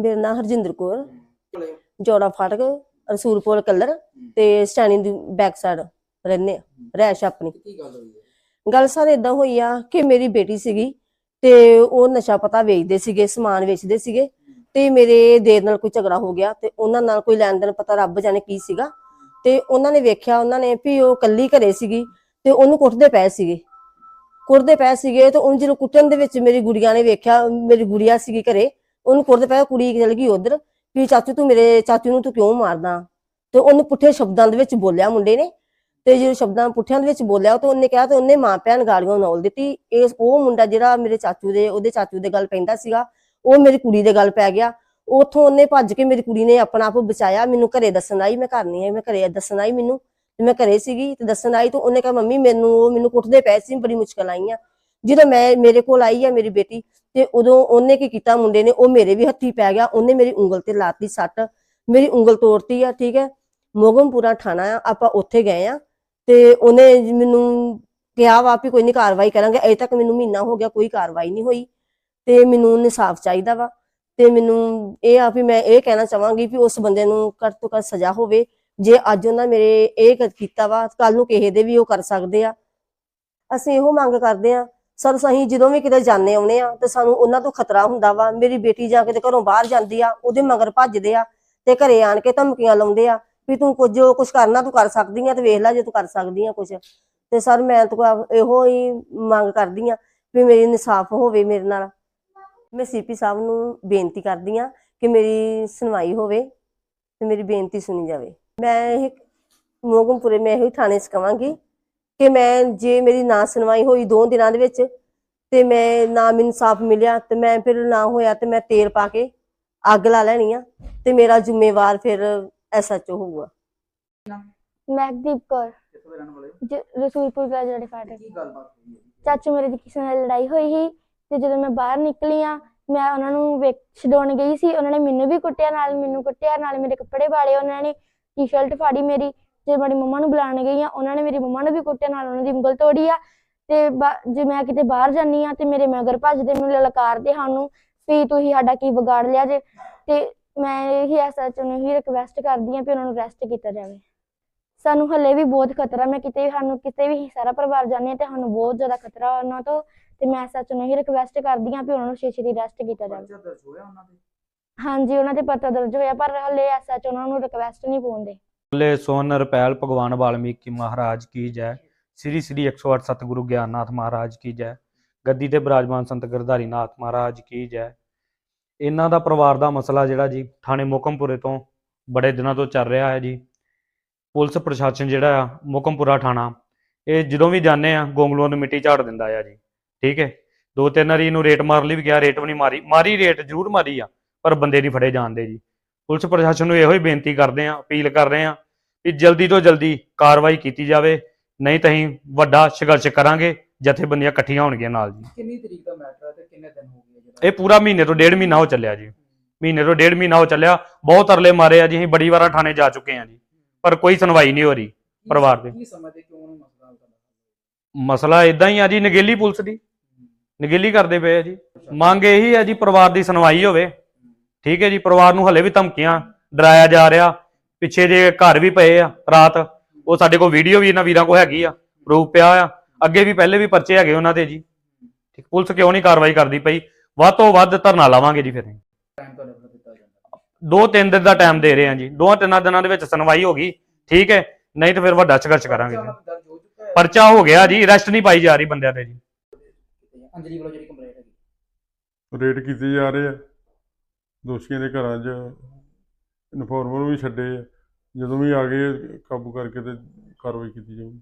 ਮੇਰਾ ਨਾਮ ਹਰਜਿੰਦਰ ਕੌਰ। ਜੋੜਾ ਫਾਟਕ ਰਸੂਲਪੁਰ ਕਲਰ ਤੇ ਸਟੈਣੀ ਦੀ ਬੈਕ ਸਾਈਡ ਰਹਿੰਦੇ ਆ ਰਹਿਸ਼ ਆਪਣੀ। ਕੀ ਗੱਲ ਹੋਈ ਹੈ? ਗੱਲ ਸਰ ਇਦਾਂ ਹੋਈ ਆ ਕਿ ਮੇਰੀ ਬੇਟੀ ਸੀਗੀ ਤੇ ਉਹ ਨਸ਼ਾ ਪਤਾ ਵੇਚਦੇ ਸੀਗੇ ਸਮਾਨ ਵੇਚਦੇ ਸੀਗੇ ਤੇ ਮੇਰੇ ਦੇਰ ਨਾਲ ਕੋਈ ਝਗੜਾ ਹੋ ਗਿਆ ਤੇ ਉਹਨਾਂ ਨਾਲ ਕੋਈ ਲੈਣ ਦੇਣ ਪਤਾ ਰੱਬ ਜਾਣੇ ਕੀ ਸੀਗਾ। ਤੇ ਉਹਨਾਂ ਨੇ ਵੇਖਿਆ ਉਹਨਾਂ ਨੇ ਵੀ ਉਹ ਕੱਲੀ ਘਰੇ ਸੀਗੀ ਤੇ ਉਹਨੂੰ ਕੁੱਟਦੇ ਪਏ ਸੀਗੇ। ਕੁੱਟਦੇ ਪਏ ਸੀਗੇ ਤੇ ਉਹ ਜਦੋਂ ਕੁੱਟਣ ਦੇ ਵਿੱਚ ਮੇਰੀ ਗੁੜੀਆ ਨੇ ਵੇਖਿਆ ਮੇਰੀ ਗੁੜੀਆ ਸੀਗੀ ਘਰੇ ਉਹਨੂੰ ਕੁੱਟਦੇ ਪਏ ਕੁੜੀ ਚਲ ਗਈ ਉਧਰ, ਵੀ ਚਾਚੂ ਤੂੰ ਮੇਰੇ, ਚਾਚੂ ਨੂੰ ਤੂੰ ਕਿਉਂ ਮਾਰਦਾ? ਤੇ ਉਹਨੂੰ ਪੁੱਠੇ ਸ਼ਬਦਾਂ ਦੇ ਵਿੱਚ ਬੋਲਿਆ ਮੁੰਡੇ ਨੇ। ਤੇ ਜਦੋਂ ਸ਼ਬਦਾਂ ਪੁੱਠਿਆਂ ਦੇ ਵਿੱਚ ਬੋਲਿਆ, ਤੇ ਉਹਨੇ ਕਿਹਾ ਤੇ ਉਹਨੇ ਮਾਂ ਭੈਣ ਗਾਲੀਆਂ ਨੌਲ ਦਿੱਤੀ। ਇਸ ਉਹ ਮੁੰਡਾ ਜਿਹੜਾ ਮੇਰੇ ਚਾਚੂ ਦੇ, ਉਹਦੇ ਚਾਚੂ ਦੇ ਗੱਲ ਪੈਂਦਾ ਸੀਗਾ, ਉਹ ਮੇਰੀ ਕੁੜੀ ਦੇ ਗੱਲ ਪੈ ਗਿਆ। ਉਥੋਂ ਉਹਨੇ ਭੱਜ ਕੇ ਮੇਰੀ ਕੁੜੀ ਨੇ ਆਪਣਾ ਆਪ ਬਚਾਇਆ, ਮੈਨੂੰ ਘਰੇ ਦੱਸਣ ਆਈ, ਮੈਂ ਘਰ ਨਹੀਂ ਆਈ, ਮੈਂ ਘਰੇ ਦੱਸਣ ਆਈ ਮੈਨੂੰ। ਤੇ ਮੈਂ ਘਰੇ ਸੀਗੀ ਤੇ ਦੱਸਣ ਆਈ ਤੇ ਉਹਨੇ ਕਿਹਾ, ਮੰਮੀ, ਮੈਨੂੰ ਉਹ ਮੈਨੂੰ ਕੁੱਟਦੇ ਪਏ ਸੀ, ਬੜੀ ਮੁਸ਼ਕਲ ਆਈਆਂ। ਜਦੋਂ ਮੈਂ, ਮੇਰੇ ਕੋਲ ਆਈ ਆ ਮੇਰੀ ਬੇਟੀ ਤੇ ਉਦੋਂ ਉਹਨੇ ਕੀ ਕੀਤਾ ਮੁੰਡੇ ਨੇ, ਉਹ ਮੇਰੇ ਵੀ ਹੱਥੀ ਪੈ ਗਿਆ, ਉਹਨੇ ਮੇਰੀ ਉਂਗਲ ਤੇ ਲਾਤੀ ਸੱਟ, ਮੇਰੀ ਉਂਗਲ ਤੋੜਤੀ ਆ, ਠੀਕ ਹੈ। ਮੋਗਮਪੁਰਾ ਥਾਣਾ ਆ, ਆਪਾਂ ਉੱਥੇ ਗਏ ਆ ਤੇ ਉਹਨੇ ਮੈਨੂੰ ਕਿਹਾ ਵਾ ਵੀ ਕੋਈ ਨਹੀਂ ਕਾਰਵਾਈ ਕਰਾਂਗੇ, ਅਜੇ ਤੱਕ ਮੈਨੂੰ ਮਹੀਨਾ ਹੋ ਗਿਆ, ਕੋਈ ਕਾਰਵਾਈ ਨਹੀਂ ਹੋਈ ਤੇ ਮੈਨੂੰ ਇਨਸਾਫ ਚਾਹੀਦਾ ਵਾ ਤੇ ਮੈਨੂੰ ਇਹ ਆ ਵੀ ਮੈਂ ਇਹ ਕਹਿਣਾ ਚਾਹਾਂਗੀ ਵੀ ਉਸ ਬੰਦੇ ਨੂੰ ਘੱਟ ਤੋਂ ਘੱਟ ਸਜ਼ਾ ਹੋਵੇ, ਜੇ ਅੱਜ ਉਹਨਾਂ ਮੇਰੇ ਇਹ ਕੀਤਾ ਵਾ ਕੱਲ ਨੂੰ ਕਿਸੇ ਦੇ ਵੀ ਉਹ ਕਰ ਸਕਦੇ ਆ। ਅਸੀਂ ਇਹੋ ਮੰਗ ਕਰਦੇ ਆ ਸਰ ਅਸੀਂ ਜਦੋਂ ਵੀ ਕਿਤੇ ਜਾਂਦੇ ਆਉਨੇ ਆ ਤੇ ਸਾਨੂੰ ਉਹਨਾਂ ਤੋਂ ਖਤਰਾ ਹੁੰਦਾ ਵਾ। ਮੇਰੀ ਬੇਟੀ ਜਾ ਕੇ ਤੇ ਘਰੋਂ ਬਾਹਰ ਜਾਂਦੀ ਆ, ਉਹਦੇ ਮਗਰ ਭੱਜਦੇ ਆ ਤੇ ਘਰੇ ਆਣ ਕੇ ਧਮਕੀਆਂ ਲਾਉਂਦੇ ਆ ਵੀ ਤੂੰ ਕੁਝ ਜੋ ਕੁਝ ਕਰਨਾ ਤੂੰ ਕਰ ਸਕਦੀ ਆ ਤੇ ਵੇਖ ਲੈ ਜੇ ਤੂੰ ਕਰ ਸਕਦੀ ਆ ਕੁਝ ਤੇ ਸਰ ਮੈਂ ਤਾਂ ਇਹੋ ਹੀ ਮੰਗ ਕਰਦੀ ਆ ਵੀ ਮੇਰੀ ਇਨਸਾਫ ਹੋਵੇ ਮੇਰੇ ਨਾਲ। ਮੈਂ ਸੀਪੀ ਸਾਹਿਬ ਨੂੰ ਬੇਨਤੀ ਕਰਦੀ ਆ ਕਿ ਮੇਰੀ ਸੁਣਵਾਈ ਹੋਵੇ ਤੇ ਮੇਰੀ ਬੇਨਤੀ ਸੁਣੀ ਜਾਵੇ। ਮੈਂ ਇਹ ਮੋਗਮਪੁਰੇ ਮੈਂ ਇਹੋ ਹੀ ਥਾਣੇ 'ਚ ਕਵਾਂਗੀ ਕਿ ਮੈਂ ਜੇ ਮੇਰੀ ਨਾ ਸੁਣਵਾਈ ਹੋਈ ਦੋ ਦਿਨਾਂ ਦੇ ਵਿੱਚ ਤੇ ਮੈਂ ਨਾ ਮੈਨੂੰ ਇਨਸਾਫ ਮਿਲਿਆ ਤੇ ਮੈਂ ਫਿਰ ਨਾ ਹੋਇਆ ਤੇ ਮੈਂ ਤੇਲ ਪਾ ਕੇ ਅੱਗ ਲਾ ਲੈਣੀ ਆ ਤੇ ਮੇਰਾ ਜ਼ਿੰਮੇਵਾਰ ਫਿਰ ਐਸਐਚਓ ਹੋਊਗਾ। ਮਹਿਕਦੀਪ ਕੌਰ। ਕਿੱਥੋਂ ਦੇ ਰਹਿਣ ਵਾਲੇ ਹੋ? ਜ- ਰਸੂਲਪੁਰ ਗ੍ਰੈਜੂਏਟ ਫਾਟਕ। ਕੀ ਗੱਲਬਾਤ ਹੋਈ ਹੈ? ਚਾਚੂ ਮੇਰੇ ਦੀ ਕਿਸੇ ਨਾਲ ਲੜਾਈ ਹੋਈ ਸੀ ਤੇ ਜਦੋਂ ਮੈਂ ਬਾਹਰ ਨਿਕਲੀ ਆ ਮੈਂ ਉਹਨਾਂ ਨੂੰ ਵੇਖ ਛਡਾਉਣ ਗਈ ਸੀ। ਉਹਨਾਂ ਨੇ ਮੈਨੂੰ ਵੀ ਕੁੱਟਿਆ ਨਾਲ ਮੈਨੂੰ ਕੁੱਟਿਆ ਨਾਲ ਮੇਰੇ ਕੱਪੜੇ ਵਾਲੇ ਉਹਨਾਂ ਨੇ ਟੀ-ਸ਼ਰਟ ਫਾੜੀ ਮੇਰੀ। ਜੇ ਮੇਰੀ ਮੰਮਾ ਨੂੰ ਬੁਲਾਉਣ ਗਈ ਆ ਉਹਨਾਂ ਨੇ ਮੇਰੀ ਮੰਮਾ ਨੂੰ ਵੀ ਕੁੱਟਿਆ ਨਾਲ ਉਹਨਾਂ ਦੀ ਉਂਗਲ ਤੋੜੀ ਆ। ਤੇ ਜੇ ਮੈਂ ਕਿਤੇ ਬਾਹਰ ਜਾਨੀ ਆ ਤੇ ਮੇਰੇ ਮਗਰ ਭੱਜਦੇ ਮੈਨੂੰ ਲਲਕਾਰਦੇ ਸਾਨੂੰ ਵੀ ਤੁਸੀਂ ਸਾਡਾ ਕੀ ਵਿਗਾੜ ਲਿਆ ਜੇ। ਤੇ ਮੈਂ ਇਹੀ ਐਸਐਚਓ ਨੂੰ ਹੀ ਰਿਕਵੈਸਟ ਕਰਦੀ ਆ ਕਿ ਉਹਨਾਂ ਨੂੰ ਅਰੈਸਟ ਕੀਤਾ ਜਾਵੇ। ਸਾਨੂੰ ਹੱਲੇ ਵੀ ਬਹੁਤ ਖਤਰਾ ਮੈਂ ਕਿਤੇ ਵੀ ਸਾਨੂੰ ਕਿਤੇ ਵੀ ਸਾਰਾ ਪਰਿਵਾਰ ਜਾਂਦੇ ਹਾਂ ਤੇ ਸਾਨੂੰ ਬਹੁਤ ਜ਼ਿਆਦਾ ਖਤਰਾ ਉਹਨਾਂ ਤੋਂ। ਤੇ ਮੈਂ ਸੱਚ ਨੂੰ ਹੀ ਰਿਕਵੈਸਟ ਕਰਦੀ ਹਾਂ ਕਿ ਉਹਨਾਂ ਨੂੰ ਛੇਤੀ ਦੀ ਅਰੈਸਟ ਕੀਤਾ ਜਾਵੇ। ਉਹਨਾਂ ਦੇ? ਹਾਂਜੀ ਉਹਨਾਂ ਤੇ ਪਤਾ ਦਰਜ ਹੋਇਆ ਪਰ ਹੱਲੇ ਐਸਐਚ ਉਹਨਾਂ ਨੂੰ ਰਿਕਵੈਸਟ ਨਹੀਂ ਪਾਉਂਦੇ। ਬੋਲੇ ਸੋਨ ਰਪੈਲ ਭਗਵਾਨ ਵਾਲਮੀਕੀ ਮਹਾਰਾਜ ਕੀ ਜੈ? ਸ੍ਰੀ ਸ੍ਰੀ 108 ਸਤਿਗੁਰੂ ਗਿਆਨਨਾਥ ਮਹਾਰਾਜ ਕੀ ਜੈ? ਗੱਦੀ ਤੇ ਬਿਰਾਜਮਾਨ ਸੰਤ ਗਿਰਧਾਰੀ ਨਾਥ ਮਹਾਰਾਜ ਕੀ ਜੈ? ਇਹਨਾਂ ਦਾ ਪਰਿਵਾਰ ਦਾ ਮਸਲਾ ਜਿਹੜਾ ਜੀ, ਥਾਣੇ ਮੋਕਮਪੁਰੇ ਤੋਂ ਬੜੇ ਦਿਨਾਂ ਤੋਂ ਚੱਲ ਰਿਹਾ ਹੈ ਜੀ। ਪੁਲਿਸ ਪ੍ਰਸ਼ਾਸਨ ਜਿਹੜਾ ਆ, ਮੋਕਮਪੁਰਾ ਥਾਣਾ, ਇਹ ਜਦੋਂ ਵੀ ਜਾਂਦੇ ਆ, ਗੋਂਗਲੂਆਂ ਨੂੰ ਮਿੱਟੀ ਝਾੜ ਦਿੰਦਾ ਆ ਜੀ। ਠੀਕ ਹੈ? ਦੋ ਤਿੰਨ ਵਾਰੀ ਇਹਨੂੰ ਰੇਟ ਮਾਰ ਲਈ ਵੀ ਗਿਆ, ਰੇਟ ਵੀ ਨਹੀਂ ਮਾਰੀ। ਮਾਰੀ ਰੇਟ ਜ਼ਰੂਰ ਮਾਰੀ ਆ, ਪਰ ਬੰਦੇ ਨਹੀਂ ਫੜੇ ਜਾਂਦੇ ਜੀ। ਪੁਲਿਸ ਪ੍ਰਸ਼ਾਸਨ ਨੂੰ ਇਹੋ ਹੀ ਬੇਨਤੀ ਕਰਦੇ ਆ ਅਪੀਲ ਕਰ ਰਹੇ ਆ ਵੀ ਜਲਦੀ ਤੋਂ ਜਲਦੀ ਕਾਰਵਾਈ ਕੀਤੀ ਜਾਵੇ ਨਹੀਂ ਤਾਂ ਅਸੀਂ ਵੱਡਾ ਸੰਘਰਸ਼ ਕਰਾਂਗੇ ਜਥੇਬੰਦੀਆਂ ਇਕੱਠੀਆਂ ਹੋਣਗੀਆਂ ਨਾਲ ਜੀ। ਕਿੰਨੀ ਤਰੀਕ ਦਾ ਮੈਟਰ ਹੈ ਤੇ ਕਿੰਨੇ ਦਿਨ ਹੋ ਗਏ ਜਿਹੜਾ ਇਹ ਪੂਰਾ ਮਹੀਨੇ ਤੋਂ ਡੇਢ ਮਹੀਨਾ ਹੋ ਚੱਲਿਆ ਜੀ। ਮਹੀਨੇ ਤੋਂ ਡੇਢ ਮਹੀਨਾ ਹੋ ਚੱਲਿਆ ਬਹੁਤ ਤਰਲੇ ਮਾਰੇ ਆ ਜੀ ਅਸੀਂ ਬੜੀ ਵਾਰਾਂ ਥਾਣੇ ਜਾ ਚੁੱਕੇ ਆ ਜੀ। ਪਰ ਕੋਈ ਸੁਣਵਾਈ ਨਹੀਂ ਹੋ ਰਹੀ ਕੀ- ਪਰਿਵਾਰ ਦੇ। ਕੀ ਸਮਝਦੇ ਕਿਉਂ ਉਹਨੂੰ ਮਸਲਾ ਹੱਲ ਕਰਨਾ ਮਸਲਾ ਇਦਾਂ ਹੀ ਆ ਜੀ ਨਗੇਲੀ ਪੁਲਿਸ ਦੀ। ਨਗੇਲੀ ਕਰਦੇ ਪਏ ਆ ਜੀ। ਮੰਗ ਇਹੀ ਆ ਜੀ ਪਰਿਵਾਰ ਦੀ ਸੁਣਵਾਈ ਹੋਵੇ। ਠੀਕ ਹੈ ਜੀ ਪਰਿਵਾਰ ਨੂੰ ਹਲੇ ਵੀ ਧਮਕੀਆਂ ਡਰਾਇਆ ਜਾ ਰਿਹਾ। ਪਿੱਛੇ ਜੇ ਘਰ ਵੀ ਪਏ ਆ ਰਾਤ ਉਹ ਸਾਡੇ ਕੋਲ ਵੀਡੀਓ ਵੀ ਇਹਨਾਂ ਵੀਰਾਂ ਕੋਲ ਹੈਗੀ ਆ ਪ੍ਰੂਫ ਪਿਆ ਆ। ਅੱਗੇ ਵੀ ਪਹਿਲੇ ਵੀ ਪਰਚੇ ਹੈਗੇ ਉਹਨਾਂ ਦੇ ਜੀ। ਠੀਕ ਪੁਲਿਸ ਕਿਉਂ ਨਹੀਂ ਕਾਰਵਾਈ ਕਰਦੀ ਪਈ? ਵੱਧ ਤੋਂ ਵੱਧ ਧਰਨਾ ਲਾਵਾਂਗੇ ਜੀ ਫਿਰ। ਅਸੀਂ। ਟਾਈਮ ਤੁਹਾਡੇ ਵੱਲੋਂ ਦਿੱਤਾ ਜਾਂਦਾ ਦੋ ਤਿੰਨ ਦਿਨ ਦਾ ਟਾਈਮ ਦੇ ਰਹੇ ਆ ਜੀ। ਦੋਹਾਂ ਤਿੰਨਾਂ ਦਿਨਾਂ ਦੇ ਵਿੱਚ ਸੁਣਵਾਈ ਹੋ ਗਈ। ਠੀਕ ਹੈ ਨਹੀਂ ਤਾਂ ਫਿਰ ਵੱਡਾ ਸੰਘਰਸ਼ ਕਰਾਂਗੇ ਪਰਚਾ ਜੀ। ਦਾ ਹੋ ਹੈ ਪਰਚਾ ਹੋ ਗਿਆ ਜੀ ਅਰੈਸਟ ਨਹੀਂ ਪਾਈ ਜਾ ਰਹੀ ਬੰਦਿਆਂ ਤੇ ਜੀ। ਅੰਜਲੀ ਵੱਲੋਂ ਜਿਹੜੀ ਕੰਪਲੇਂਟ ਹੈਗੀ। ਰੇਡ ਕੀਤੇ ਜਾ ਰਹੇ ਆ। ਦੋਸ਼ੀਆਂ ਦੇ ਘਰਾਂ 'ਚ ਇਨਫੋਰਮਰ ਵੀ ਛੱਡੇ ਆ। ਜਦੋਂ ਵੀ ਆ ਗਏ, ਕਾਬੂ ਕਰਕੇ ਤੇ ਕਾਰਵਾਈ ਕੀਤੀ ਜਾਊਗੀ।